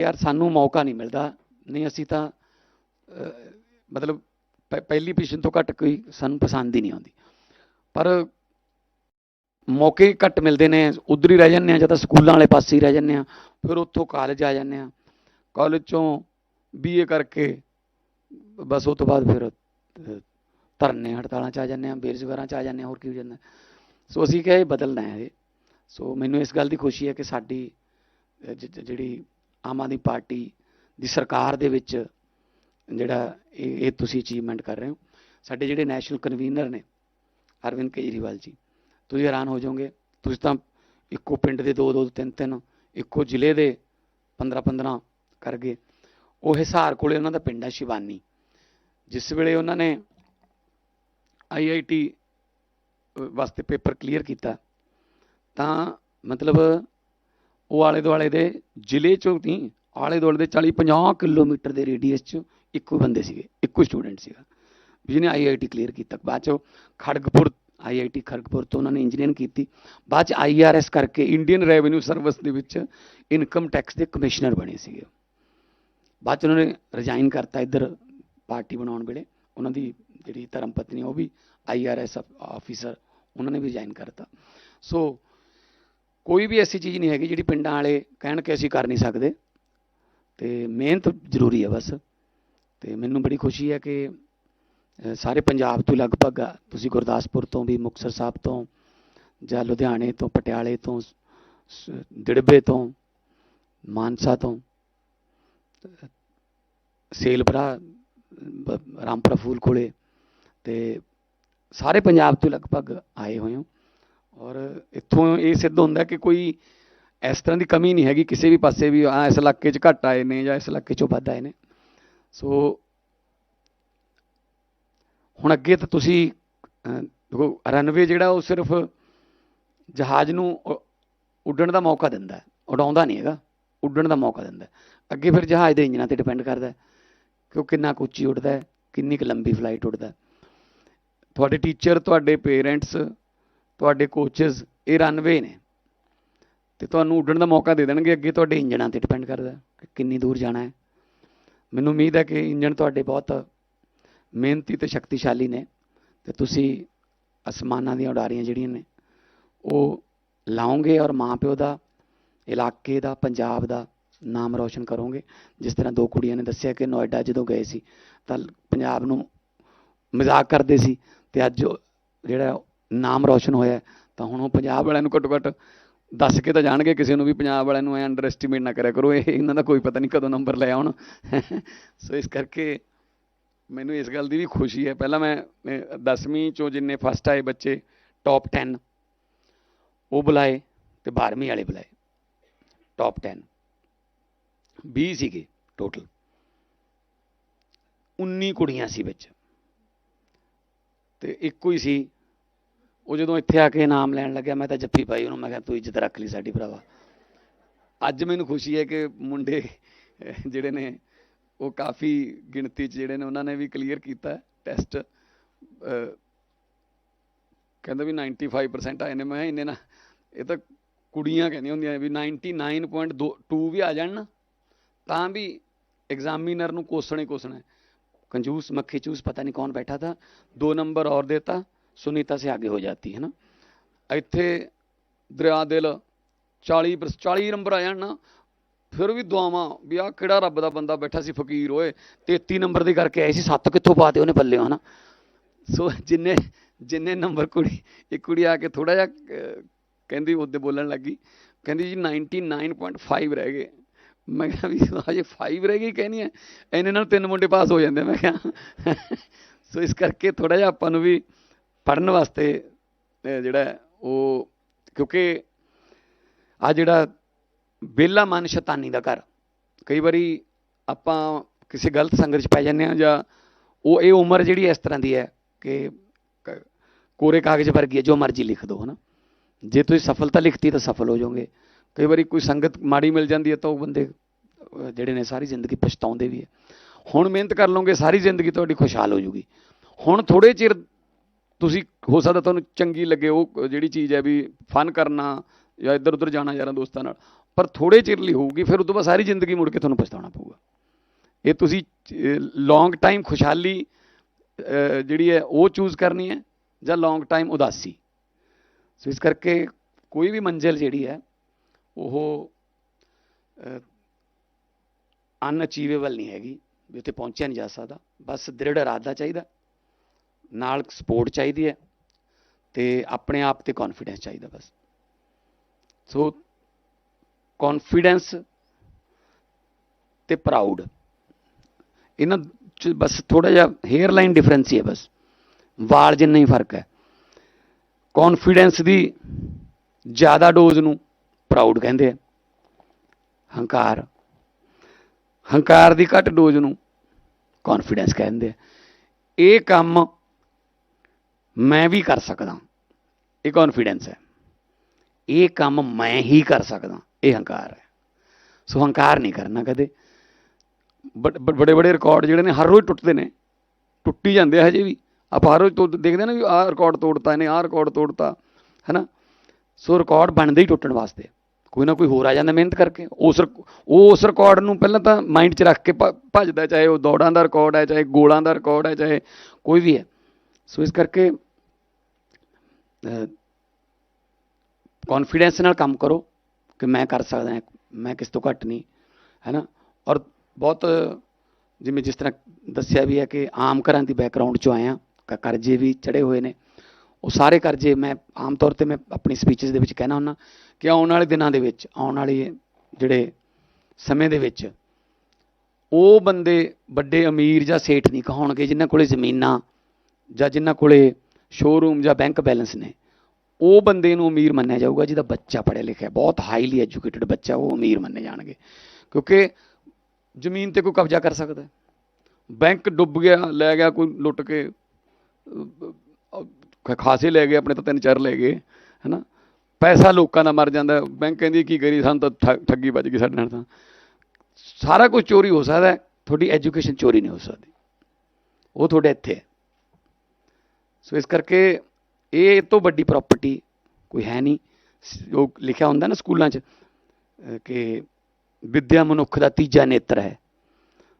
ਯਾਰ ਸਾਨੂੰ ਮੌਕਾ ਨਹੀਂ ਮਿਲਦਾ। ਨਹੀਂ, ਅਸੀਂ ਤਾਂ ਮਤਲਬ ਪ- ਪਹਿਲੀ ਪੋਜੀਸ਼ਨ ਤੋਂ ਘੱਟ ਕੋਈ ਸਾਨੂੰ ਪਸੰਦ ਹੀ ਨਹੀਂ ਆਉਂਦੀ। ਪਰ ਮੌਕੇ ਘੱਟ ਮਿਲਦੇ ਨੇ, ਉਧਰ ਹੀ ਰਹਿ ਜਾਂਦੇ ਆ ਜਾਂ ਤਾਂ ਸਕੂਲਾਂ ਵਾਲੇ ਪਾਸੇ ਹੀ ਰਹਿ ਜਾਂਦੇ ਆ ਫਿਰ ਉੱਥੋਂ ਕਾਲਜ ਆ ਜਾਂਦੇ ਆ ਕਾਲਜ ਚੋਂ ਬੀਏ ਕਰਕੇ ਬਸ ਉਹ ਤੋਂ ਬਾਅਦ ਫਿਰ ਧਰਨੇ ਹੜਤਾਲਾਂ ਚ ਆ ਜਾਂਦੇ ਆ ਬੇਰੁਜ਼ਗਾਰਾਂ ਚ ਆ ਜਾਂਦੇ ਆ ਹੋਰ ਕੀ ਹੋ ਜਾਂਦਾ। ਸੋ ਅਸੀਂ ਕਿਹਾ ਇਹ ਬਦਲਣਾ ਹੈ ਇਹ। ਸੋ ਮੈਨੂੰ ਇਸ ਗੱਲ ਦੀ ਖੁਸ਼ੀ ਹੈ ਕਿ ਸਾਡੀ ਜਿਹੜੀ ਆਮ ਆਦਮੀ ਪਾਰਟੀ ਦੀ ਸਰਕਾਰ ਦੇ ਵਿੱਚ ਜਿਹੜਾ ਇਹ ਇਹ ਤੁਸੀਂ ਅਚੀਵਮੈਂਟ ਕਰ ਰਹੇ ਹੋ। ਸਾਡੇ ਜਿਹੜੇ ਨੈਸ਼ਨਲ ਕਨਵੀਨਰ ਨੇ, ਅਰਵਿੰਦ ਕੇਜਰੀਵਾਲ ਜੀ, ਤੁਸੀਂ ਹੈਰਾਨ ਹੋ ਜਾਓਗੇ। ਤੁਸੀਂ ਤਾਂ ਇੱਕੋ ਪਿੰਡ ਦੇ ਦੋ ਦੋ, ਤਿੰਨ ਤਿੰਨ, ਇੱਕੋ ਜ਼ਿਲ੍ਹੇ ਦੇ 15 15 ਕਰ ਗਏ। ਉਹ ਹਿਸਾਰ ਕੋਲੇ ਉਹਨਾਂ ਦਾ ਪਿੰਡ ਹੈ ਸ਼ਿਵਾਨੀ। ਜਿਸ ਵੇਲੇ ਉਹਨਾਂ ਨੇ ਆਈਆਈਟੀ ਵਾਸਤੇ ਪੇਪਰ ਕਲੀਅਰ ਕੀਤਾ, ਤਾਂ ਮਤਲਬ ਉਹ ਆਲੇ ਦੁਆਲੇ ਦੇ ਜ਼ਿਲ੍ਹੇ ਚੋਂ ਨਹੀਂ ਆਲੇ ਦੁਆਲੇ ਦੇ 40 50 ਕਿਲੋਮੀਟਰ ਦੇ ਰੇਡੀਅਸ 'ਚ ਇੱਕੋ ਬੰਦੇ ਸੀਗੇ, ਇੱਕੋ ਸਟੂਡੈਂਟ ਸੀਗਾ। ਜਿਹਨੇ ਆਈਆਈਟੀ ਕਲੀਅਰ ਕੀਤਾ। ਬਾਅਦ 'ਚ ਉਹ ਖੜਗਪੁਰ ਆਈਆਈਟੀ ਖੜਗਪੁਰ ਤੋਂ ਉਹਨਾਂ ਨੇ ਇੰਜੀਨੀਅਰਿੰਗ ਕੀਤੀ। ਬਾਅਦ 'ਚ ਆਈਆਰਐਸ ਕਰਕੇ ਇੰਡੀਅਨ ਰੈਵਨਿਊ ਸਰਵਿਸ ਦੇ ਵਿੱਚ ਇਨਕਮ ਟੈਕਸ ਦੇ ਕਮਿਸ਼ਨਰ ਬਣੇ ਸੀਗੇ। ਬਾਅਦ 'ਚ ਉਹਨਾਂ ਨੇ ਰਿਜ਼ਾਈਨ ਕਰਤਾ ਇੱਧਰ ਪਾਰਟੀ ਬਣਾਉਣ ਵੇਲੇ। ਉਹਨਾਂ ਦੀ ਜਿਹੜੀ ਧਰਮ ਪਤਨੀ ਉਹ ਵੀ ਆਈਆਰਐਸ ਆਫੀਸਰ ਉਹਨਾਂ ਨੇ ਵੀ ਰਿਜ਼ਾਈਨ ਕਰਤਾ। ਸੋ ਕੋਈ ਵੀ ਐਸੀ ਚੀਜ਼ ਨਹੀਂ ਹੈਗੀ ਜਿਹੜੀ ਪਿੰਡਾਂ ਵਾਲੇ ਕਹਿਣ ਕਿ ਅਸੀਂ ਕਰ ਨਹੀਂ ਸਕਦੇ। ਤੇ ਮਿਹਨਤ ਜ਼ਰੂਰੀ ਹੈ ਬਸ। ਤੇ ਮੈਨੂੰ ਬੜੀ ਖੁਸ਼ੀ ਹੈ ਕਿ ਸਾਰੇ ਪੰਜਾਬ ਤੋਂ ਲਗਭਗ ਤੁਸੀਂ ਗੁਰਦਾਸਪੁਰ ਤੋਂ ਵੀ ਮੁਕਤਸਰ ਸਾਹਿਬ ਤੋਂ ਜਾਂ ਲੁਧਿਆਣੇ ਤੋਂ ਪਟਿਆਲੇ ਤੋਂ ਸ- ਦਿੜਬੇ ਤੋਂ ਮਾਨਸਾ ਤੋਂ ਅ, ਸੇਲਪਰਾ ਰਾਮਪੁਰਾ ਫੂਲ ਕੋਲੇ ਤੇ ਸਾਰੇ ਪੰਜਾਬ ਤੋਂ ਲਗਭਗ ਆਏ ਹੋਏ ਹੋ। ਔਰ ਇੱਥੋਂ ਇਹ ਸਿੱਧ ਹੁੰਦਾ ਕਿ ਕੋਈ ਇਸ ਤਰ੍ਹਾਂ ਦੀ ਕਮੀ ਨਹੀਂ ਹੈਗੀ, ਕਿਸੇ ਵੀ ਪਾਸੇ ਵੀ ਆ ਇਸ ਇਲਾਕੇ 'ਚ ਘੱਟ ਆਏ ਨੇ ਜਾਂ ਇਸ ਇਲਾਕੇ 'ਚੋਂ ਵੱਧ ਆਏ ਨੇ। ਸੋ ਹੁਣ ਅੱਗੇ ਤਾਂ ਤੁਸੀਂ ਦੇਖੋ ਰਨਵੇ ਜਿਹੜਾ ਉਹ ਸਿਰਫ ਜਹਾਜ਼ ਨੂੰ ਉੱਡਣ ਦਾ ਮੌਕਾ ਦਿੰਦਾ ਹੈ, ਉਡਾਉਂਦਾ ਨਹੀਂ ਹੈਗਾ, ਉੱਡਣ ਦਾ ਮੌਕਾ ਦਿੰਦਾ ਅੱਗੇ ਫਿਰ ਜਹਾਜ਼ ਦੇ ਇੰਜਨਾਂ ਤੇ ਡਿਪੈਂਡ ਕਰਦਾ ਕਿ ਉਹ ਕਿੰਨਾ ਕੁ ਉੱਚੀ ਉੱਡਦਾ ਹੈ, ਕਿੰਨੀ ਕੁ ਲੰਬੀ ਫਲਾਈਟ ਉੱਡਦਾ ਤੁਹਾਡੇ ਟੀਚਰ ਤੁਹਾਡੇ ਪੇਰੈਂਟਸ ਤੁਹਾਡੇ ਕੋਚਸ ਇਹ ਰਨਵੇ ਨੇ। ਤੇ ਤੁਹਾਨੂੰ ਉੱਡਣ ਦਾ ਮੌਕਾ ਦੇ ਦੇਣਗੇ, ਅੱਗੇ ਤੁਹਾਡੇ ਇੰਜਣਾਂ ਤੇ ਡਿਪੈਂਡ ਕਰਦਾ ਕਿ ਕਿੰਨੀ ਦੂਰ ਜਾਣਾ ਹੈ। ਮੈਨੂੰ ਉਮੀਦ ਹੈ ਕਿ ਇੰਜਣ ਤੁਹਾਡੇ ਬਹੁਤ ਮਿਹਨਤੀ ਤੇ ਸ਼ਕਤੀਸ਼ਾਲੀ ਨੇ ਤੇ ਤੁਸੀਂ ਅਸਮਾਨਾਂ ਦੀਆਂ ਉਡਾਰੀਆਂ ਜਿਹੜੀਆਂ ਨੇ, ਉਹ ਲਾਓਗੇ ਔਰ ਮਾਂ ਪਿਓ ਦਾ, ਇਲਾਕੇ ਦਾ, ਪੰਜਾਬ ਦਾ ਨਾਮ ਰੌਸ਼ਨ ਕਰੋਗੇ। ਜਿਸ ਤਰ੍ਹਾਂ ਦੋ ਕੁੜੀਆਂ ਨੇ ਦੱਸਿਆ ਕਿ ਨੋਇਡਾ ਜਦੋਂ ਗਏ ਸੀ ਤਾਂ ਪੰਜਾਬ ਨੂੰ ਮਜ਼ਾਕ ਕਰਦੇ ਸੀ ਤੇ ਅੱਜ ਜਿਹੜਾ ਨਾਮ ਰੌਸ਼ਨ ਹੋਇਆ ਤਾਂ ਹੁਣ ਉਹ ਪੰਜਾਬ ਵਾਲਿਆਂ ਨੂੰ ਘੱਟੋ ਘੱਟ ਦੱਸ ਕੇ ਤਾਂ ਜਾਣਗੇ, ਕਿਸੇ ਨੂੰ ਵੀ ਪੰਜਾਬ ਵਾਲਿਆਂ ਨੂੰ ਐ ਅੰਡਰ ਐਸਟੀਮੇਟ ਨਾ ਕਰਿਆ ਕਰੋ, ਇਹ ਇਹਨਾਂ ਦਾ ਕੋਈ ਪਤਾ ਨਹੀਂ ਕਦੋਂ ਨੰਬਰ ਲੈ ਆਉਣ। ਸੋ ਇਸ ਕਰਕੇ ਮੈਨੂੰ ਇਸ ਗੱਲ ਦੀ ਵੀ ਖੁਸ਼ੀ ਹੈ। ਪਹਿਲਾਂ ਮੈਂ 10ਵੀਂ ਚੋਂ ਜਿੰਨੇ ਫਸਟ ਆਏ ਬੱਚੇ ਟੌਪ 10 ਉਹ ਬੁਲਾਏ ਤੇ 12ਵੀਂ ਵਾਲੇ ਬੁਲਾਏ। ਟੌਪ 10 20 ਸੀਗੇ ਟੋਟਲ 19 ਕੁੜੀਆਂ ਸੀ ਵਿੱਚ। ਤੇ ਇੱਕੋ ਹੀ ਸੀ ਉਹ ਜਦੋਂ ਇੱਥੇ ਆ ਕੇ ਨਾਮ ਲੈਣ ਲੱਗਿਆ ਮੈਂ ਤਾਂ ਜੱਫੀ ਪਾਈ ਉਹਨੂੰ ਮੈਂ ਕਿਹਾ ਤੂੰ ਇੱਜ਼ਤ ਰੱਖ ਲਈ ਸਾਡੀ ਭਰਾਵਾ ਅੱਜ ਮੈਨੂੰ ਖੁਸ਼ੀ ਹੈ ਕਿ ਮੁੰਡੇ ਅਹ, ਜਿਹੜੇ ਨੇ ਉਹ ਕਾਫੀ ਗਿਣਤੀ 'ਚ ਜਿਹੜੇ ਨੇ ਉਹਨਾਂ ਨੇ ਵੀ ਕਲੀਅਰ ਕੀਤਾ ਟੈਸਟ ਕਹਿੰਦਾ ਵੀ 95% ਆਏ ਨੇ ਮੈਂ ਕਿਹਾ ਇੰਨੇ ਨਾ ਇਹ ਤਾਂ ਕੁੜੀਆਂ ਕਹਿੰਦੀਆਂ ਹੁੰਦੀਆਂ ਵੀ 99.2 ਵੀ ਆ ਜਾਣ ਨਾ ਤਾਂ ਵੀ एग्जामिनर ਨੂੰ ਕੋਸਣੇ ਕੋਸਣਾ ਹੈ। कंजूस मक्खी चूस पता नहीं कौन बैठा था दो नंबर और देता सुनीता से आगे हो जाती है ना ਇੱਥੇ ਦਰਿਆ ਦਿਲ 40 ਪਰ- 40 ਨੰਬਰ ਆ ਜਾਣ ਨਾ ਫਿਰ ਵੀ ਦੁਆਵਾਂ ਵੀ ਆ ਕਿਹੜਾ ਰੱਬ ਦਾ ਬੰਦਾ ਬੈਠਾ ਸੀ ਫਕੀਰ ਓਏ 33 ਨੰਬਰ ਦੇ ਕਰਕੇ ਆਏ ਸੀ ਸੱਤ ਕਿੱਥੋਂ ਪਾਤੇ ਉਹਨੇ ਪੱਲੇ ਹਨਾ ਸੋ ਜਿੰਨੇ ਜਿੰਨੇ ਨੰਬਰ ਕੁੜੀ ਇੱਕ ਕੁੜੀ ਆ ਕੇ ਥੋੜਾ ਜਿਹਾ ਅਹ, ਕਹਿੰਦੀ ਉਹਦੇ ਬੋਲਣ ਲੱਗੀ ਕਹਿੰਦੀ ਜੀ 99.5 ਰਹਿ ਗਏ ਮੈਂ ਕਿਹਾ ਵੀ ਹਜੇ 5 ਰਹਿ ਗਈ ਕਹਿੰਦੀ ਐ ਇਹਨੇ ਨਾਲ ਤਿੰਨ ਮੁੰਡੇ ਪਾਸ ਹੋ ਜਾਂਦੇ ਮੈਂ ਕਿਹਾ ਸੋ ਇਸ ਕਰਕੇ ਥੋੜਾ ਜਿਹਾ ਆਪਾਂ ਨੂੰ ਵੀ ਪੜਨ ਵਾਸਤੇ ਜਿਹੜਾ ਉਹ ਕਿਉਂਕਿ ਆ ਜਿਹੜਾ ਬੇਲਾ ਮਨ ਸ਼ੈਤਾਨੀ ਦਾ ਘਰ, ਕਈ ਵਾਰੀ ਆਪਾਂ ਕਿਸੇ ਗਲਤ ਸੰਗਤ 'ਚ ਪੈ ਜਾਂਦੇ ਆ ਜਾਂ ਉਹ ਇਹ ਉਮਰ ਜਿਹੜੀ ਇਸ ਤਰ੍ਹਾਂ ਦੀ ਹੈ ਕਿ ਕ- ਕੋਰੇ ਕਾਗਜ਼ ਵਰਗੀ ਹੈ, ਜੋ ਮਰਜ਼ੀ ਲਿਖ ਦਿਓ ਹਨਾ। ਜੇ ਤੁਸੀਂ ਸਫਲਤਾ ਲਿਖਤੀ ਤਾਂ ਸਫਲ ਹੋ ਜਾਓਗੇ। ਕਈ ਵਾਰੀ ਕੋਈ ਸੰਗਤ ਮਾੜੀ ਮਿਲ ਜਾਂਦੀ ਹੈ ਤਾਂ ਉਹ ਬੰਦੇ ਜਿਹੜੇ ਨੇ ਸਾਰੀ ਜ਼ਿੰਦਗੀ ਪਛਤਾਉਂਦੇ ਵੀ ਹੈ। ਹੁਣ ਮਿਹਨਤ ਕਰ ਲਓਗੇ, ਸਾਰੀ ਜ਼ਿੰਦਗੀ ਤੁਹਾਡੀ ਖੁਸ਼ਹਾਲ ਹੋ ਜੂਗੀ। ਹੁਣ ਥੋੜੇ ਚਿਰ ਤੁਸੀਂ ਹੋ ਸਕਦਾ ਤੁਹਾਨੂੰ ਚੰਗੀ ਲੱਗੇ, ਉਹ ਜਿਹੜੀ ਚੀਜ਼ ਹੈ ਵੀ ਫਨ ਕਰਨਾ ਜਾਂ ਇੱਧਰ ਉੱਧਰ ਜਾਣਾ ਯਾਰਾਂ ਦੋਸਤਾਂ ਨਾਲ, ਪਰ ਥੋੜੇ ਚਿਰ ਲਈ ਹੋਊਗੀ, ਫਿਰ ਉਸ ਤੋਂ ਬਾਅਦ ਸਾਰੀ ਜ਼ਿੰਦਗੀ ਮੁੜ ਕੇ ਤੁਹਾਨੂੰ ਪਛਤਾਉਣਾ ਪਊਗਾ। ਇਹ ਤੁਸੀਂ ਲੌਂਗ ਟਾਈਮ ਖੁਸ਼ਹਾਲੀ ਜਿਹੜੀ ਹੈ ਉਹ ਚੂਜ਼ ਕਰਨੀ ਹੈ ਜਾਂ ਲੌਂਗ ਟਾਈਮ ਉਦਾਸੀ। ਸੋ ਇਸ ਕਰਕੇ ਕੋਈ ਵੀ ਮੰਜ਼ਿਲ ਜਿਹੜੀ ਹੈ, ਉਹ ਅਨਅਚੀਵੇਬਲ ਨਹੀਂ ਹੈਗੀ, ਵੀ ਉੱਥੇ ਪਹੁੰਚਿਆ ਨਹੀਂ ਜਾ ਸਕਦਾ। ਬਸ ਦ੍ਰਿੜ ਇਰਾਦਾ ਚਾਹੀਦਾ। ਨਾਲ ਸਪੋਰਟ ਚਾਹੀਦੀ ਹੈ ਤੇ ਆਪਣੇ ਆਪ ਤੇ ਕੌਨਫੀਡੈਂਸ ਚਾਹੀਦਾ ਬਸ। ਸੋ ਕੌਨਫੀਡੈਂਸ ਤੇ ਪ੍ਰਾਊਡ ਇਹਨਾਂ ਚ ਬਸ ਥੋੜਾ ਜਿਹਾ ਹੇਅਰ ਲਾਈਨ ਡਿਫਰੈਂਸ ਹੀ ਹੈ ਬਸ। ਵਾਲ ਜਿੰਨਾ ਹੀ ਫ਼ਰਕ ਹੈ। ਕੌਨਫੀਡੈਂਸ ਦੀ ਜ਼ਿਆਦਾ ਡੋਜ਼ ਨੂੰ ਪ੍ਰਾਊਡ ਕਹਿੰਦੇ ਆ। ਹੰਕਾਰ। ਹੰਕਾਰ ਦੀ ਘੱਟ ਡੋਜ਼ ਨੂੰ ਕੌਨਫੀਡੈਂਸ ਕਹਿੰਦੇ ਆ। ਇਹ ਕੰਮ ਮੈਂ ਵੀ ਕਰ ਸਕਦਾ। ਇਹ ਕੌਨਫੀਡੈਂਸ ਹੈ। ਇਹ ਕੰਮ ਮੈਂ ਹੀ ਕਰ ਸਕਦਾ। ਇਹ ਹੰਕਾਰ ਹੈ। ਸੋ ਹੰਕਾਰ ਨਹੀਂ ਕਰਨਾ ਕਦੇ। ਬੜੇ ਬੜੇ ਰਿਕਾਰਡ ਜਿਹੜੇ ਨੇ ਹਰ ਰੋਜ਼ ਟੁੱਟਦੇ ਨੇ। ਟੁੱਟੀ ਜਾਂਦੇ ਆ ਹਜੇ ਵੀ। ਆਪਾਂ ਹਰ ਰੋਜ਼ ਤੋਂ ਦੇਖਦੇ ਨਾ ਵੀ ਆਹ ਰਿਕਾਰਡ ਤੋੜਤਾ ਇਹਨੇ, ਆਹ ਰਿਕਾਰਡ ਤੋੜਤਾ, ਹੈਨਾ? ਸੋ ਰਿਕਾਰਡ ਬਣਦੇ ਹੀ ਟੁੱਟਣ ਵਾਸਤੇ। ਕੋਈ ਨਾ ਕੋਈ ਹੋਰ ਆ ਜਾਂਦਾ ਮਿਹਨਤ ਕਰਕੇ। ਉਸ ਰਿਕ- ਉਹ ਉਸ ਰਿਕਾਰਡ ਨੂੰ ਪਹਿਲਾਂ ਤਾਂ ਮਾਈਂਡ 'ਚ ਰੱਖ ਕੇ ਭ- ਭੱਜਦਾ ਚਾਹੇ ਉਹ ਦੌੜਾਂ ਦਾ ਰਿਕਾਰਡ ਹੈ, ਚਾਹੇ ਗੋਲਾਂ ਦਾ ਰਿਕਾਰਡ ਹੈ, ਚਾਹੇ ਕੋਈ ਵੀ ਹੈ। ਸੋ ਇਸ ਕਰਕੇ ਕੌਨਫੀਡੈਂਸ ਨਾਲ ਕੰਮ ਕਰੋ ਕਿ ਮੈਂ ਕਰ ਸਕਦਾ ਹਾਂ, ਮੈਂ ਕਿਸ ਤੋਂ ਘੱਟ ਨਹੀਂ, ਹੈ ਨਾ? ਔਰ ਬਹੁਤ, ਜਿਵੇਂ ਜਿਸ ਤਰ੍ਹਾਂ ਦੱਸਿਆ ਵੀ ਹੈ ਕਿ ਆਮ ਘਰਾਂ ਦੀ ਬੈਕਗ੍ਰਾਉਂਡ ਚੋਂ ਆਇਆ ਕ- ਕਰਜ਼ੇ ਵੀ ਚੜੇ ਹੋਏ ਨੇ। ਉਹ ਸਾਰੇ ਕਰਜ਼ੇ ਮੈਂ ਆਮ ਤੌਰ ਤੇ ਮੈਂ ਆਪਣੀ ਸਪੀਚਸ ਦੇ ਵਿੱਚ ਕਹਿਣਾ ਹੁੰਦਾ ਕਿ ਆਉਣ ਵਾਲੇ ਦਿਨਾਂ ਦੇ ਵਿੱਚ, ਆਉਣ ਵਾਲੇ ਜਿਹੜੇ ਸਮੇਂ ਦੇ ਵਿੱਚ, ਉਹ ਬੰਦੇ ਵੱਡੇ ਅਮੀਰ ਜਾਂ ਸੇਠ ਨਹੀਂ ਕਹਾਉਣਗੇ, ਜਿਨ੍ਹਾਂ ਕੋਲੇ ਜ਼ਮੀਨਾਂ ਜਾਂ ਜਿਨ੍ਹਾਂ ਕੋਲੇ ਸ਼ੋਰੂਮ ਜਾਂ ਬੈਂਕ ਬੈਲੈਂਸ ਨੇ, ਉਹ ਬੰਦੇ ਨੂੰ ਅਮੀਰ ਮੰਨਿਆ ਜਾਊਗਾ ਜਿਹਦਾ ਬੱਚਾ ਪੜ੍ਹਿਆ ਲਿਖਿਆ ਬਹੁਤ ਹਾਈਲੀ ਐਜੂਕੇਟਿਡ ਬੱਚਾ ਉਹ ਅਮੀਰ ਮੰਨੇ ਜਾਣਗੇ, ਕਿਉਂਕਿ ਜ਼ਮੀਨ ਤੇ ਕੋਈ ਕਬਜ਼ਾ ਕਰ ਸਕਦਾ ਬੈਂਕ ਡੁੱਬ ਗਿਆ, ਲੈ ਗਿਆ, ਕੋਈ ਲੁੱਟ ਕੇ ਖਾਸੇ ਲੈ ਗਏ, ਆਪਣੇ ਤਾਂ ਤਿੰਨ ਚਾਰ ਲੈ ਗਏ, ਹੈਨਾ? ਪੈਸਾ ਲੋਕਾਂ ਦਾ ਮਰ ਜਾਂਦਾ ਬੈਂਕ ਕਹਿੰਦੀ, ਕੀ ਕਰੀ ਸਾਨੂੰ ਤਾਂ ਠ- ਠੱਗੀ ਵੱਜ ਗਈ ਸਾਡੇ ਨਾਲ ਤਾਂ। ਸਾਰਾ ਕੁਝ ਚੋਰੀ ਹੋ ਸਕਦਾ ਤੁਹਾਡੀ ਐਜੂਕੇਸ਼ਨ ਚੋਰੀ ਨਹੀਂ ਹੋ ਸਕਦੀ। ਉਹ ਤੁਹਾਡੇ ਇੱਥੇ ਹੈ। ਸੋ ਇਸ ਕਰਕੇ ਇਹ ਤੋਂ ਵੱਡੀ ਪ੍ਰਾਪਰਟੀ ਕੋਈ ਹੈ ਨਹੀਂ। ਜੋ ਲਿਖਿਆ ਹੁੰਦਾ ਨਾ ਸਕੂਲਾਂ 'ਚ ਕਿ ਵਿਦਿਆ ਮਨੁੱਖ ਦਾ ਤੀਜਾ ਨੇਤਰ ਹੈ।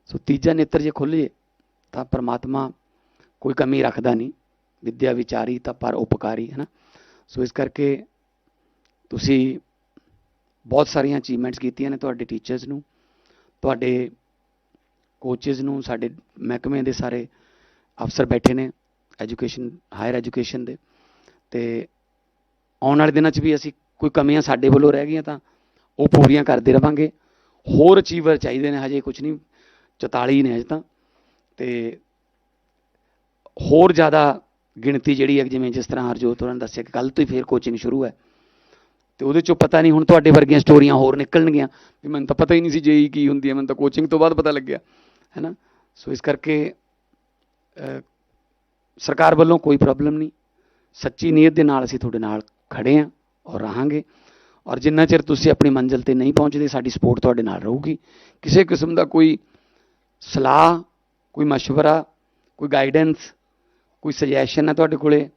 ਸੋ ਤੀਜਾ ਨੇਤਰ ਜੇ ਖੁੱਲ੍ਹ ਤਾਂ ਪ੍ਰਮਾਤਮਾ ਕੋਈ ਕਮੀ ਰੱਖਦਾ ਨਹੀਂ। ਵਿਦਿਆ ਵਿਚਾਰੀ ਤਾਂ ਪਰ ਉਪਕਾਰੀ, ਹੈ ਨਾ। ਸੋ ਇਸ ਕਰਕੇ ਤੁਸੀਂ ਬਹੁਤ ਸਾਰੀਆਂ ਅਚੀਵਮੈਂਟਸ ਕੀਤੀਆਂ ਨੇ ਤੁਹਾਡੇ ਟੀਚਰਸ ਨੂੰ, ਤੁਹਾਡੇ ਕੋਚਸ ਨੂੰ, ਸਾਡੇ ਮਹਿਕਮੇ ਦੇ ਸਾਰੇ ਅਫਸਰ ਬੈਠੇ ਨੇ। ਐਜੂਕੇਸ਼ਨ, ਹਾਇਰ ਐਜੂਕੇਸ਼ਨ ਦੇ। ਤੇ ਆਉਣ ਵਾਲੇ ਦਿਨਾਂ 'ਚ ਵੀ ਅਸੀਂ ਕੋਈ ਕਮੀਆਂ ਸਾਡੇ ਵੱਲੋਂ ਰਹਿ ਗਈਆਂ ਤਾਂ ਉਹ ਪੂਰੀਆਂ ਕਰਦੇ ਰਵਾਂਗੇ। ਹੋਰ ਅਚੀਵਰ ਚਾਹੀਦੇ ਨੇ, ਹਜੇ ਕੁਝ ਨਹੀਂ 44 ਨੇ ਹਜੇ ਤਾਂ। ਤੇ ਹੋਰ ਜ਼ਿਆਦਾ ਗਿਣਤੀ ਜਿਹੜੀ ਹੈ, ਜਿਵੇਂ ਜਿਸ ਤਰ੍ਹਾਂ ਹਰਜੋਤ ਹੋਰਾਂ ਨੇ ਦੱਸਿਆ ਕਿ ਕੱਲ ਤੋਂ ਹੀ ਫੇਰ ਕੋਚਿੰਗ ਸ਼ੁਰੂ ਹੈ। ਤੇ ਉਹਦੇ ਚੋਂ ਪਤਾ ਨਹੀਂ ਹੁਣ ਤੁਹਾਡੇ ਵਰਗੀਆਂ ਸਟੋਰੀਆਂ ਹੋਰ ਨਿਕਲਣਗੀਆਂ, ਵੀ ਮੈਨੂੰ ਤਾਂ ਪਤਾ ਹੀ ਨਹੀਂ ਸੀ ਜੇਈ ਕੀ ਹੁੰਦੀ ਹੈ, ਮੈਨੂੰ ਤਾਂ ਕੋਚਿੰਗ ਤੋਂ ਬਾਅਦ ਪਤਾ ਲੱਗਿਆ, ਹੈ ਨਾ? ਸੋ ਇਸ ਕਰਕੇ ਸਰਕਾਰ ਵੱਲੋਂ ਕੋਈ ਪ੍ਰੋਬਲਮ ਨਹੀਂ। ਸੱਚੀ ਨੀਅਤ ਦੇ ਨਾਲ ਅਸੀਂ ਤੁਹਾਡੇ ਨਾਲ ਖੜੇ ਆਂ ਔਰ ਰਹਾਂਗੇ। ਔਰ ਜਿੰਨਾ ਚਿਰ ਤੁਸੀਂ ਆਪਣੀ ਮੰਜ਼ਿਲ ਤੇ ਨਹੀਂ ਪਹੁੰਚਦੇ, ਸਾਡੀ ਸਪੋਰਟ ਤੁਹਾਡੇ ਨਾਲ ਰਹੂਗੀ। ਕਿਸੇ ਕਿਸਮ ਦਾ ਕੋਈ ਸਲਾਹ, ਕੋਈ مشਵਰਾ ਕੋਈ ਗਾਈਡੈਂਸ ਕੋਈ ਸੁਜੈਸ਼ਨ ਹੈ ਤੁਹਾਡੇ ਕੋਲੇ,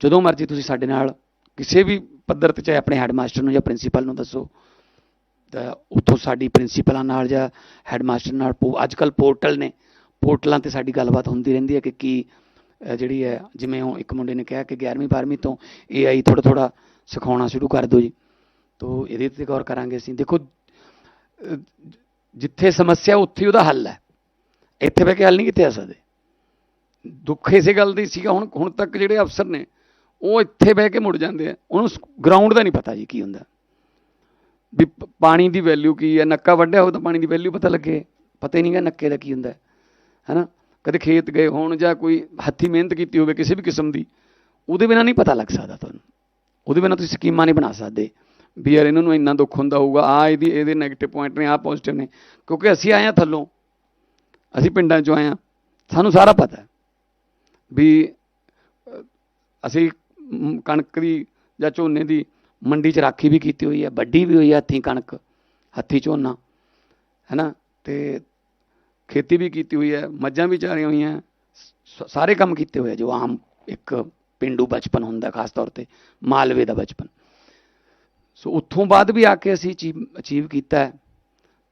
ਜਦੋਂ ਮਰਜ਼ੀ ਤੁਸੀਂ ਸਾਡੇ ਨਾਲ ਕਿਸੇ ਵੀ ਪੱਧਰ ਤੇ, ਚਾਹੇ ਆਪਣੇ ਹੈਡਮਾਸਟਰ ਨੂੰ ਜਾਂ ਪ੍ਰਿੰਸੀਪਲ ਨੂੰ ਦੱਸੋ, ਤਾਂ ਉੱਥੋਂ ਸਾਡੀ ਪ੍ਰਿੰਸੀਪਲਾਂ ਨਾਲ ਜਾਂ ਹੈਡਮਾਸਟਰ ਨਾਲ ਅੱਜ ਕੱਲ ਪੋਰਟਲ ਨੇ ਪੋਰਟਲਾਂ ਤੇ ਸਾਡੀ ਗੱਲਬਾਤ ਹੁੰਦੀ ਰਹਿੰਦੀ ਹੈ ਕਿ ਕੀ ਜਿਹੜੀ ਹੈ, ਜਿਵੇਂ ਉਹ ਇੱਕ ਮੁੰਡੇ ਨੇ ਕਿਹਾ ਕਿ 11ਵੀਂ 12ਵੀਂ ਤੋਂ AI ਥੋੜਾ ਥੋੜਾ ਸਿਖਾਉਣਾ ਸ਼ੁਰੂ ਕਰ ਦਿਓ ਜੀ। ਤੋ ਇਹਦੇ ਤੇ ਗੌਰ ਕਰਾਂਗੇ ਅਸੀਂ। ਦੇਖੋ ਜਿੱਥੇ ਸਮੱਸਿਆ ਉੱਥੇ ਹੀ ਉਹਦਾ ਹੱਲ ਹੈ। ਇੱਥੇ ਬਹਿ ਕੇ ਹੱਲ ਨਹੀਂ ਕੀਤੇ ਆ ਸਕਦੇ। ਦੁੱਖ ਇਸੇ ਗੱਲ ਦੀ ਸੀਗਾ, ਹੁਣ ਹੁਣ ਤੱਕ ਜਿਹੜੇ ਅਫਸਰ ਨੇ, ਉਹ ਇੱਥੇ ਬਹਿ ਕੇ ਮੁੜ ਜਾਂਦੇ ਆ। ਉਹਨੂੰ ਗਰਾਊਂਡ ਦਾ ਨਹੀਂ ਪਤਾ ਜੀ ਕੀ ਹੁੰਦਾ। ਵੀ ਪ- ਪਾਣੀ ਦੀ ਵੈਲਿਊ ਕੀ ਹੈ? ਨੱਕਾ ਵੱਢਿਆ ਹੋਵੇ ਤਾਂ ਪਾਣੀ ਦੀ ਵੈਲਿਊ ਪਤਾ ਲੱਗੇ। ਪਤਾ ਹੀ ਨਹੀਂਗਾ ਨੱਕੇ ਦਾ ਕੀ ਹੁੰਦਾ। ਹੈਨਾ? ਕਦੇ ਖੇਤ ਗਏ ਹੋਣ ਜਾਂ ਕੋਈ ਹੱਥੀ ਮਿਹਨਤ ਕੀਤੀ ਹੋਵੇ ਕਿਸੇ ਵੀ ਕਿਸਮ ਦੀ, ਉਹਦੇ ਬਿਨਾ ਨਹੀਂ ਪਤਾ ਲੱਗ ਸਕਦਾ ਤੁਹਾਨੂੰ। ਉਹਦੇ ਬਿਨਾ ਤੁਸੀਂ ਸਕੀਮਾਂ ਨਹੀਂ ਬਣਾ ਸਕਦੇ। ਵੀ ਯਾਰ ਇਹਨਾਂ ਨੂੰ ਇੰਨਾ ਦੁੱਖ ਹੁੰਦਾ ਹੋਊਗਾ ਆ ਇਹਦੀ, ਇਹਦੇ 네ਗੇਟਿਵ ਪੁਆਇੰਟ ਨੇ ਆ ਪੋਜ਼ਿਟਿਵ ਨੇ। ਕਿਉਂਕਿ ਅਸੀਂ ਆਏ ਹਾਂ ਥੱਲੋਂ। ਅਸੀਂ ਪਿੰਡਾਂ ਚੋਂ ਆਏ ਹਾਂ। ਸਾਨੂੰ ਸਾਰਾ ਪਤਾ ਹੈ। ਵੀ ਅਸੀਂ ਕਣਕ ਦੀ ਜਾਂ ਝੋਨੇ ਦੀ ਮੰਡੀ 'ਚ ਰਾਖੀ ਵੀ ਕੀਤੀ ਹੋਈ ਹੈ ਵੱਡੀ ਵੀ ਹੋਈ ਹੈ ਹੱਥੀਂ ਕਣਕ, ਹੱਥੀਂ ਝੋਨਾ। ਹੈਨਾ? ਤੇ ਖੇਤੀ ਵੀ ਕੀਤੀ ਹੋਈ ਹੈ ਮੱਝਾਂ ਵੀ ਚਾਰੀਆਂ ਹੋਈਆਂ ਸ- ਸਾਰੇ ਕੰਮ ਕੀਤੇ ਹੋਏ ਆ ਜੋ ਆਮ ਇੱਕ ਪਿੰਡੂ ਬਚਪਨ ਹੁੰਦਾ ਖਾਸ ਤੌਰ ਤੇ ਮਾਲਵੇ ਦਾ ਬਚਪਨ ਸੋ ਉੱਥੋਂ ਬਾਅਦ ਵੀ ਆ ਕੇ ਅਸੀਂ ਅਚੀਵ ਕੀਤਾ ਹੈ,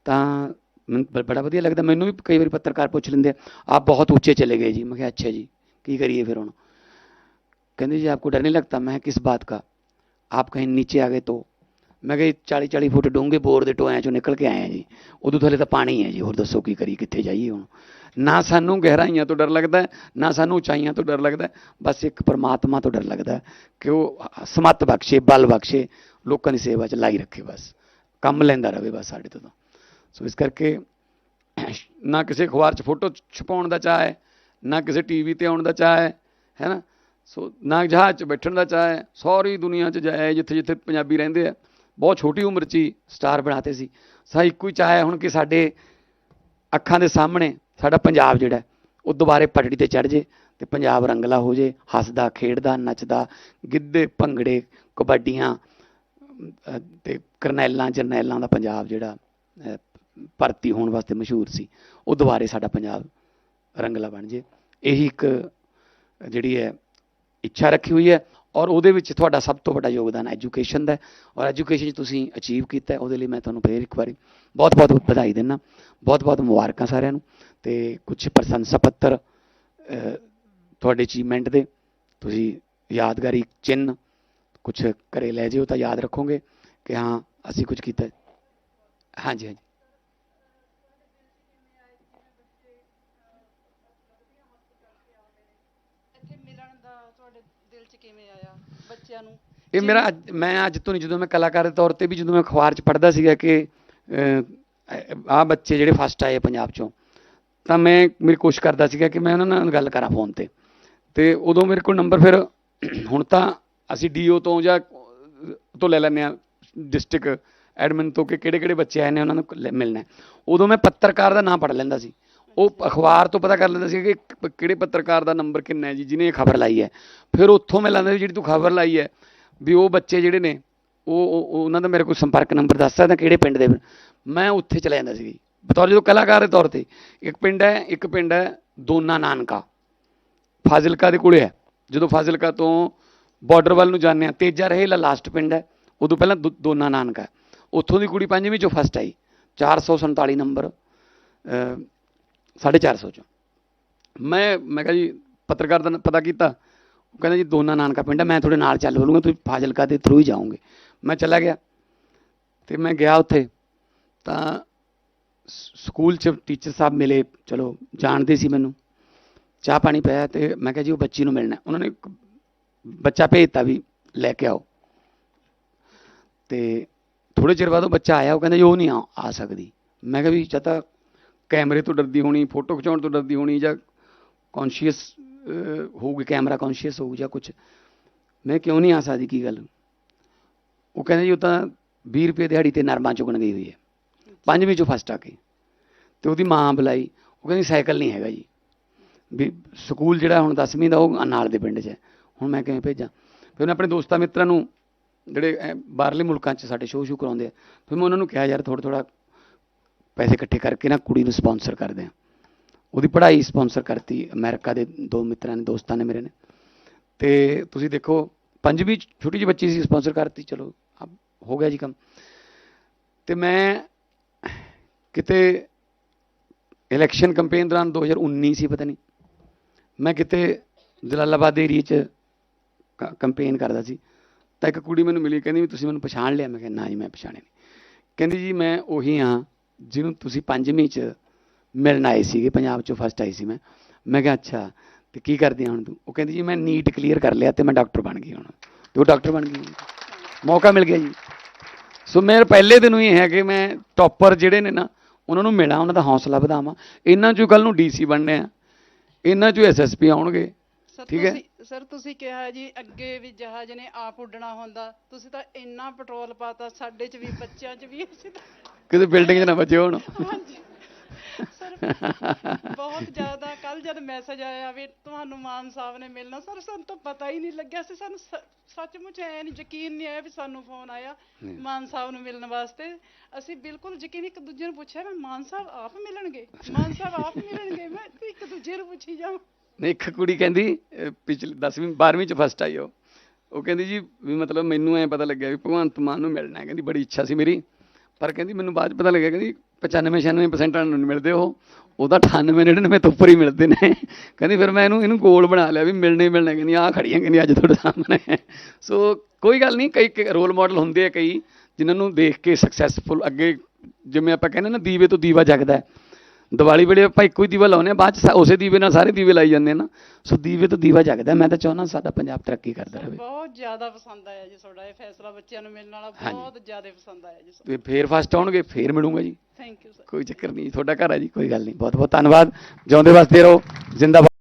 ਤਾਂ ਮੈਨੂੰ ਬ- ਬੜਾ ਵਧੀਆ ਲੱਗਦਾ ਮੈਨੂੰ ਵੀ ਕਈ ਵਾਰੀ ਪੱਤਰਕਾਰ ਪੁੱਛ ਲੈਂਦੇ ਆ ਆਪ ਬਹੁਤ ਉੱਚੇ ਚਲੇ ਗਏ ਜੀ ਮੈਂ ਕਿਹਾ ਅੱਛਾ ਜੀ ਕੀ ਕਰੀਏ ਫਿਰ ਹੁਣ ਕਹਿੰਦੇ ਜੀ आपको डर नहीं लगता मैं किस बात का आप कहीं नीचे आ गए तो ਮੈਂ ਕਿਹਾ 40 40 ਫੁੱਟ ਡੂੰਘੇ ਬੋਰ ਦੇ ਟੋਇਆਂ ਚੋਂ ਨਿਕਲ ਕੇ ਆਏ ਆ ਜੀ। ਉਦੋਂ ਥੱਲੇ ਤਾਂ ਪਾਣੀ ਹੈ ਜੀ, ਹੋਰ ਦੱਸੋ ਕੀ ਕਰੀ ਕਿੱਥੇ ਜਾਈਏ ਹੁਣ? ਨਾ ਸਾਨੂੰ ਗਹਿਰਾਈਆਂ ਤੋਂ ਡਰ ਲੱਗਦਾ ਨਾ ਸਾਨੂੰ ਉਚਾਈਆਂ ਤੋਂ ਡਰ ਲੱਗਦਾ ਬਸ ਇੱਕ ਪਰਮਾਤਮਾ ਤੋਂ ਡਰ ਲੱਗਦਾ ਕਿ ਉਹ ਸਮਤ ਬਖਸ਼ੇ, ਬਲ ਬਖਸ਼ੇ, ਲੋਕਾਂ ਦੀ ਸੇਵਾ ਚ ਲਾਈ ਰੱਖੇ ਬਸ। ਕੰਮ ਲੈਂਦਾ ਰਹੇ ਬਸ ਸਾਡੇ ਤੋਂ ਸੋ ਇਸ ਕਰਕੇ ਨਾ ਕਿਸੇ ਅਖਬਾਰ 'ਚ ਫੋਟੋ ਛਪਾਉਣ ਦਾ ਚਾਹ ਹੈ, ਨਾ ਕਿਸੇ ਟੀਵੀ ਤੇ ਆਉਣ ਦਾ ਚਾਹ ਹੈ ਹੈ ਨਾ? ਸੋ ਨਾ ਜਹਾਜ਼ 'ਚ ਬੈਠਣ ਦਾ ਚਾਹ ਹੈ, ਸਾਰੀ ਦੁਨੀਆ 'ਚ ਜਾਏ ਜਿੱਥੇ ਜਿੱਥੇ ਪੰਜਾਬੀ ਰਹਿੰਦੇ ਆ। ਬਹੁਤ ਛੋਟੀ ਉਮਰ 'ਚ ਹੀ ਸਟਾਰ ਬਣਾਤੇ ਸੀ। ਸਾ ਇੱਕੋ ਹੀ ਚਾਹਿਆ ਹੁਣ ਕਿ ਸਾਡੇ ਅੱਖਾਂ ਦੇ ਸਾਹਮਣੇ ਸਾਡਾ ਪੰਜਾਬ ਜਿਹੜਾ ਉਹ ਦੁਬਾਰੇ ਪਟੜੀ ਤੇ ਚੜ ਜੇ ਤੇ ਪੰਜਾਬ ਰੰਗਲਾ ਹੋ ਜੇ ਹੱਸਦਾ ਖੇਡਦਾ ਨੱਚਦਾ ਗਿੱਧੇ ਭੰਗੜੇ ਕਬੱਡੀਆਂ ਅਹ, ਤੇ ਕਰਨੈਲਾਂ ਜਰਨੈਲਾਂ ਦਾ ਪੰਜਾਬ ਜਿਹੜਾ ਭਰਤੀ ਹੋਣ ਵਾਸਤੇ ਮਸ਼ਹੂਰ ਸੀ ਉਹ ਦੁਬਾਰੇ ਸਾਡਾ ਪੰਜਾਬ ਰੰਗਲਾ ਬਣ ਜੇ। ਇਹੀ ਇੱਕ ਜਿਹੜੀ ਹੈ ਇੱਛਾ ਰੱਖੀ ਹੋਈ ਹੈ। ਔਰ ਉਹਦੇ ਵਿੱਚ ਤੁਹਾਡਾ ਸਭ ਤੋਂ ਵੱਡਾ ਯੋਗਦਾਨ ਐਜੂਕੇਸ਼ਨ ਦਾ ਔਰ ਐਜੂਕੇਸ਼ਨ 'ਚ ਤੁਸੀਂ ਅਚੀਵ ਕੀਤਾ ਉਹਦੇ ਲਈ ਮੈਂ ਤੁਹਾਨੂੰ ਫੇਰ ਇੱਕ ਵਾਰੀ ਬਹੁਤ ਬਹੁਤ ਵਧਾਈ ਦਿੰਦਾ। ਬਹੁਤ ਬਹੁਤ ਮੁਬਾਰਕਾਂ ਸਾਰਿਆਂ ਨੂੰ ਤੇ ਕੁਝ ਪ੍ਰਸ਼ੰਸਾ ਪੱਤਰ ਤੁਹਾਡੇ ਅਚੀਵਮੈਂਟ ਦੇ। ਤੁਸੀਂ ਯਾਦਗਾਰੀ ਚਿੰਨ੍ਹ ਕੁਝ ਘਰੇ ਲੈ ਜਿਓ ਤਾਂ ਯਾਦ ਰੱਖੋਗੇ ਕਿ ਹਾਂ, ਅਸੀਂ ਕੁਝ ਕੀਤਾ ਹਾਂਜੀ ਹਾਂਜੀ ਇੱਥੇ ਮਿਲਣ ਦਾ ਤੁਹਾਡੇ ਦਿਲ 'ਚ ਕਿਵੇਂ ਆਇਆ ਬੱਚਿਆਂ ਨੂੰ ਇਹ ਮੇਰਾ ਅੱਜ- ਮੈਂ ਅੱਜ ਤੋਂ ਨਹੀਂ, ਜਦੋਂ ਮੈਂ ਕਲਾਕਾਰ ਦੇ ਤੌਰ ਤੇ ਵੀ ਜਦੋਂ ਮੈਂ ਅਖਬਾਰ 'ਚ ਪੜ੍ਹਦਾ ਸੀਗਾ ਕਿ ਆਹ ਬੱਚੇ ਜਿਹੜੇ ਫਸਟ ਆਏ ਆ ਪੰਜਾਬ 'ਚੋਂ, ਤਾਂ ਮੈਂ ਮੇਰੀ ਕੋਸ਼ਿਸ਼ ਕਰਦਾ ਸੀਗਾ ਕਿ ਮੈਂ ਉਹਨਾਂ ਨਾਲ ਗੱਲ ਕਰਾਂ ਫੋਨ ਤੇ। ਤੇ ਉਦੋਂ ਮੇਰੇ ਕੋਲ ਨੰਬਰ ਫਿਰ, ਹੁਣ ਤਾਂ ਅਸੀਂ ਡੀਓ ਤੋਂ ਜਾਂ, ਤੋਂ ਲੈ ਲੈਂਦੇ ਆ ਡਿਸਟ੍ਰਿਕਟ ਐਡਮਿਨ ਤੋਂ ਕਿ ਕਿਹੜੇ ਕਿਹੜੇ ਬੱਚੇ ਆਏ ਨੇ ਉਹਨਾਂ ਨੂੰ ਲੈ- ਮਿਲਣਾ ਹੈ। ਉਦੋਂ ਮੈਂ ਪੱਤਰਕਾਰ ਦਾ ਨਾਮ ਪੜ੍ਹ ਲੈਂਦਾ ਸੀ। ਉਹ ਅਖਬਾਰ ਤੋਂ ਪਤਾ ਕਰ ਲੈਂਦਾ ਸੀ ਕਿ ਪ- ਕਿਹੜੇ ਪੱਤਰਕਾਰ ਦਾ ਨੰਬਰ ਕਿੰਨਾ ਹੈ ਜੀ, ਜਿਹਨੇ ਇਹ ਖਬਰ ਲਾਈ ਹੈ। ਫਿਰ ਉੱਥੋਂ ਮੈਂ ਲੈਂਦਾ ਸੀ ਜਿਹੜੀ ਤੂੰ ਖਬਰ ਲਾਈ ਹੈ ਵੀ ਉਹ ਬੱਚੇ ਜਿਹੜੇ ਨੇ ਉਹ ਉਹ- ਉਹਨਾਂ ਦਾ ਮੇਰੇ ਕੋਲ ਸੰਪਰਕ ਨੰਬਰ ਦੱਸ ਸਕਦਾ ਕਿਹੜੇ ਪਿੰਡ ਦੇ ਮੈਂ ਉੱਥੇ ਚਲਾ ਜਾਂਦਾ ਸੀ। ਬਤੌਰ ਜਦੋਂ ਕਲਾਕਾਰ ਦੇ ਤੌਰ ਤੇ ਇੱਕ ਪਿੰਡ ਹੈ ਇੱਕ ਪਿੰਡ ਹੈ ਦੋਨਾ ਨਾਨਕਾ। ਫਾਜ਼ਿਲਕਾ ਦੇ ਕੋਲੇ ਹੈ। ਜਦੋਂ ਫਾਜ਼ਿਲਕਾ ਤੋਂ ਬਾਰਡਰ ਵੱਲ ਨੂੰ ਜਾਂਦੇ ਆ ਤੇਜਾ ਰਹੇਲਾ ਲਾਸਟ ਪਿੰਡ ਹੈ ਉਦੋਂ ਪਹਿਲਾਂ ਦੋ- ਦੋਨਾ ਨਾਨਕਾ ਉੱਥੋਂ ਦੀ ਕੁੜੀ ਪੰਜਵੀਂ ਚੋਂ ਫਸਟ ਆਈ 447 ਨੰਬਰ ਅਹ, 450 ਚੋਂ। ਮੈਂ ਮੈਂ ਕਿਹਾ ਜੀ ਪੱਤਰਕਾਰ ਦਾ ਪਤਾ ਕੀਤਾ ਉਹ ਕਹਿੰਦਾ ਜੀ ਦੋਨਾ ਨਾਨਕਾ ਪਿੰਡ ਹੈ ਮੈਂ ਤੁਹਾਡੇ ਨਾਲ ਚੱਲ ਵਲੂੰਗਾ ਤੁਸੀਂ ਫਾਜ਼ਿਲਕਾ ਦੇ ਥਰੂ ਹੀ ਜਾਓਗੇ। ਮੈਂ ਚਲਾ ਗਿਆ ਤੇ ਮੈਂ ਗਿਆ ਉੱਥੇ। ਤਾਂ ਸਕੂਲ 'ਚ ਟੀਚਰ ਸਾਹਿਬ ਮਿਲੇ, ਚਲੋ ਜਾਣਦੇ ਸੀ ਮੈਨੂੰ। ਚਾਹ ਪਾਣੀ ਪਿਆ ਤੇ ਮੈਂ ਕਿਹਾ ਜੀ ਉਹ ਬੱਚੀ ਨੂੰ ਮਿਲਣਾ। ਉਹਨਾਂ ਨੇ ਇੱਕ ਬੱਚਾ ਭੇਜਤਾ ਵੀ ਲੈ ਕੇ ਆਓ। ਤੇ ਥੋੜੇ ਚਿਰ ਬਾਅਦ ਉਹ ਬੱਚਾ ਆਇਆ, ਉਹ ਕਹਿੰਦਾ ਜੀ ਉਹ ਨਹੀਂ ਆ ਆ ਸਕਦੀ। ਮੈਂ ਕਿਹਾ ਵੀ ਜਾਂ ਤਾਂ ਕੈਮਰੇ ਤੋਂ ਡਰਦੀ ਹੋਣੀ, ਫੋਟੋ ਖਿਚਾਉਣ ਤੋਂ ਡਰਦੀ ਹੋਣੀ ਜਾਂ ਕੌਨਸ਼ੀਅਸ ਹੋਊਗੀ, ਕੈਮਰਾ ਕੌਨਸ਼ੀਅਸ ਹੋਊ ਜਾਂ ਕੁਝ ਮੈਂ ਕਿਉਂ ਨਹੀਂ ਆ ਸਕਦੀ ਕੀ ਗੱਲ? ਉਹ ਕਹਿੰਦੇ ਜੀ, ਉਹ ਤਾਂ 20 ਰੁਪਏ ਦਿਹਾੜੀ ਤੇ ਨਰਮਾ ਚੁਗਣ ਗਈ ਹੋਈ ਹੈ। ਪੰਜਵੀਂ ਚੋਂ ਫਸਟ ਆ ਕੇ। ਤੇ ਉਹਦੀ ਮਾਂ ਬੁਲਾਈ। ਉਹ ਕਹਿੰਦੀ, ਸਾਈਕਲ ਨਹੀਂ ਹੈਗਾ ਜੀ। ਵੀ ਸਕੂਲ ਜਿਹੜਾ ਹੁਣ 10ਵੀਂ ਦਾ, ਉਹ ਨਾਲ ਦੇ ਪਿੰਡ 'ਚ ਹੈ। ਹੁਣ ਮੈਂ ਕਿਵੇਂ ਭੇਜਾਂ? ਫਿਰ ਉਹਨੇ ਆਪਣੇ ਦੋਸਤਾਂ ਮਿੱਤਰਾਂ ਨੂੰ, ਜਿਹੜੇ ਬਾਹਰਲੇ ਮੁਲਕਾਂ 'ਚ ਸਾਡੇ ਸ਼ੋਅ ਸ਼ੂ ਕਰਾਉਂਦੇ ਆ, ਫਿਰ ਮੈਂ ਉਹਨਾਂ ਨੂੰ ਕਿਹਾ, ਯਾਰ ਥੋੜ੍ਹਾ ਥੋੜ੍ਹਾ ਪੈਸੇ ਇਕੱਠੇ ਕਰਕੇ ਨਾ ਕੁੜੀ ਨੂੰ ਸਪਾਂਸਰ ਕਰਦੇ ਆ। ਉਹਦੀ ਪੜ੍ਹਾਈ ਸਪਾਂਸਰ ਕਰਤੀ, ਅਮਰੀਕਾ ਦੇ ਦੋ ਮਿੱਤਰਾਂ ਨੇ, ਦੋਸਤਾਂ ਨੇ ਮੇਰੇ ਨੇ। ਤੇ ਤੁਸੀਂ ਦੇਖੋ, ਪੰਜਵੀਂ ਛੋਟੀ ਜਿਹੀ ਬੱਚੀ ਸੀ ਸਪਾਂਸਰ ਕਰਤੀ, ਚਲੋ ਹੋ ਗਿਆ ਜੀ ਕੰਮ। ਤੇ ਮੈਂ ਕਿਤੇ ਇਲੈਕਸ਼ਨ ਕੈਂਪੇਨ ਦੌਰਾਨ 2019 ਸੀ, ਪਤਾ ਨਹੀਂ, ਮੈਂ ਕਿਤੇ ਜਲਾਲਾਬਾਦ ਏਰੀਏ 'ਚ ਕੈਂਪੇਨ ਕਰਦਾ ਸੀ। ਤਾਂ ਇੱਕ ਕੁੜੀ ਮੈਨੂੰ ਮਿਲੀ, ਕਹਿੰਦੀ ਵੀ ਤੁਸੀਂ ਮੈਨੂੰ ਪਛਾਣ ਲਿਆ। ਮੈਂ ਕਿਹਾ, ਨਾ ਜੀ, ਮੈਂ ਪਛਾਣਿਆ ਨਹੀਂ ਕਹਿੰਦੀ ਜੀ, ਮੈਂ ਉਹੀ ਹਾਂ, ਜਿਹਨੂੰ ਤੁਸੀਂ ਪੰਜਵੀਂ 'ਚ ਮਿਲਣ ਆਏ ਸੀਗੇ ਪੰਜਾਬ 'ਚੋਂ ਫਸਟ ਆਈ ਸੀ ਮੈਂ। ਮੈਂ ਕਿਹਾ ਅੱਛਾ ਤੇ ਕੀ ਕਰਦੀ ਹੁਣ ਤੂੰ? ਉਹ ਕਹਿੰਦੀ ਜੀ ਮੈਂ ਨੀਟ ਕਲੀਅਰ ਕਰ ਲਿਆ ਤੇ ਮੈਂ ਡਾਕਟਰ ਬਣ ਗਈ ਹੁਣ। ਤੇ ਉਹ ਡਾਕਟਰ ਬਣ ਗਈ। ਮੌਕਾ ਮਿਲ ਗਿਆ ਜੀ। ਸੋ ਮੇਰੇ ਪਹਿਲੇ ਦਿਨ ਹੀ ਹੈ ਕਿ ਮੈਂ ਟੌਪਰ ਜਿਹੜੇ ਨੇ ਨਾ ਉਹਨਾਂ ਨੂੰ ਮਿਲਾਂ ਉਹਨਾਂ ਦਾ ਹੌਸਲਾ ਵਧਾਵਾਂ। ਇਹਨਾਂ ਚੋਂ ਕੱਲ ਨੂੰ ਡੀਸੀ ਬਣਨੇ ਆ। ਇਹਨਾਂ ਚੋਂ ਐਸਐਸਪੀ ਆਉਣਗੇ। ਠੀਕ ਹੈ। ਸਰ ਤੁਸੀਂ ਕਿਹਾ ਜੀ ਅੱਗੇ ਵੀ ਜਹਾਜ਼ ਨੇ ਆਪ ਉੱਡਣਾ ਹੁੰਦਾ। ਤੁਸੀਂ ਤਾਂ ਇੰਨਾ ਪੈਟਰੋਲ ਪਾਤਾ ਸਾਡੇ 'ਚ ਵੀ ਬੱਚਿਆਂ 'ਚ ਵੀ ਕਿਤੇ ਬਿਲਡਿੰਗ 'ਚ ਨਾ ਵੱਜੇ ਹੋਣ। ਹਾਂਜੀ। ਸਰ ਬਹੁਤ ਜ਼ਿਆਦਾ ਕੱਲ ਜਦ ਮੈਸੇਜ ਆਇਆ ਵੀ ਤੁਹਾਨੂੰ ਮਾਨ ਸਾਹਿਬ ਨੇ ਮਿਲਣਾ ਸਰ ਸਾਨੂੰ ਤਾਂ ਪਤਾ ਹੀ ਨਹੀਂ ਲੱਗਿਆ ਸੀ ਸਾਨੂੰ ਸੱਚਮੁੱਚ ਐ ਨਹੀਂ ਯਕੀਨ ਨਹੀਂ ਆਇਆ ਵੀ ਸਾਨੂੰ ਫੋਨ ਆਇਆ। ਮਾਨ ਸਾਹਿਬ ਨੂੰ ਮਿਲਣ ਵਾਸਤੇ। ਅਸੀਂ ਬਿਲਕੁਲ ਯਕੀਨ ਇੱਕ ਦੂਜੇ ਨੂੰ ਪੁੱਛਿਆ ਮੈਂ ਮਾਨ ਸਾਹਿਬ ਆਪ ਮਿਲਣਗੇ? ਮਾਨ ਸਾਹਿਬ ਆਪ ਮਿਲਣਗੇ? ਮੈਂ ਇੱਕ ਦੂਜੇ ਨੂੰ ਪੁੱਛੀ ਜਾਵਾਂ। ਨਹੀਂ ਇੱਕ ਕੁੜੀ ਕਹਿੰਦੀ ਪਿਛਲੀ 10ਵੀਂ 12ਵੀਂ ਚ ਫਸਟ ਆਈ ਉਹ। ਉਹ ਕਹਿੰਦੀ ਜੀ ਵੀ ਮਤਲਬ ਮੈਨੂੰ ਐ ਪਤਾ ਲੱਗਿਆ ਵੀ ਭਗਵੰਤ ਮਾਨ ਨੂੰ ਮਿਲਣਾ ਹੈ। ਕਹਿੰਦੀ ਬੜੀ ਇੱਛਾ ਸੀ ਮੇਰੀ। ਪਰ ਕਹਿੰਦੀ ਮੈਨੂੰ ਬਾਅਦ ਚ ਪਤਾ ਲੱਗਿਆ ਕਹਿੰਦੀ 95 96% ਨੂੰ ਮਿਲਦੇ ਉਹ। ਉਹਦਾ 98 99 ਤੋਂ ਉੱਪਰ ਹੀ ਮਿਲਦੇ ਨੇ। ਕਹਿੰਦੀ ਫਿਰ ਮੈਂ ਇਹਨੂੰ ਇਹਨੂੰ ਗੋਲ ਬਣਾ ਲਿਆ ਵੀ ਮਿਲਣੇ ਮਿਲਣੇ। ਕਹਿੰਦੀ ਆਹ ਖੜੀਆਂ, ਕਹਿੰਦੀ ਅੱਜ ਤੁਹਾਡੇ ਸਾਹਮਣੇ। ਸੋ ਕੋਈ ਗੱਲ ਨਹੀਂ, ਕਈ ਰੋਲ ਮਾਡਲ ਹੁੰਦੇ ਆ ਕਈ, ਜਿਨ੍ਹਾਂ ਨੂੰ ਦੇਖ ਕੇ ਸਕਸੈਸਫੁਲ ਅੱਗੇ ਜਿਵੇਂ ਆਪਾਂ ਕਹਿੰਦੇ ਨਾ, ਦੀਵੇ ਤੋਂ ਦੀਵਾ ਜਗਦਾ ਹੈ। ਦੀਵਾਲੀ ਵੇਲੇ ਆਪਾਂ ਇੱਕੋ ਹੀ ਦੀਵਾ ਲਾਉਂਦੇ ਆ ਬਾਅਦ ਚ ਉਸੇ ਦੀਵੇ ਨਾਲ ਸਾਰੇ ਦੀਵੇ ਲਾਈ ਜਾਂਦੇ ਆ ਨਾ। ਸੋ ਦੀਵੇ ਤੋਂ ਦੀਵਾ ਜਗਦਾ ਮੈਂ ਤਾਂ ਚਾਹੁੰਦਾ ਸਾਡਾ ਪੰਜਾਬ ਤਰੱਕੀ ਕਰਦਾ ਰਹੇ। ਬਹੁਤ ਜ਼ਿਆਦਾ ਪਸੰਦ ਆਇਆ ਜੀ ਤੁਹਾਡਾ ਇਹ ਫੈਸਲਾ ਬੱਚਿਆਂ ਨੂੰ ਮਿਲਣ ਵਾਲਾ। ਬਹੁਤ ਜ਼ਿਆਦਾ ਪਸੰਦ ਆਇਆ ਜੀ ਤੇ ਫੇਰ ਫਸਟ ਆਉਣਗੇ ਫੇਰ ਮਿਲੂੰਗਾ ਜੀ। ਥੈਂਕ ਯੂ ਸਰ ਕੋਈ ਚੱਕਰ ਨਹੀਂ ਤੁਹਾਡਾ ਘਰ ਹੈ ਜੀ ਕੋਈ ਗੱਲ ਨਹੀਂ। ਬਹੁਤ ਬਹੁਤ ਧੰਨਵਾਦ। ਜਿਉਂਦੇ ਵਸਦੇ ਰਹੋ। ਜ਼ਿੰਦਾਬਾਦ।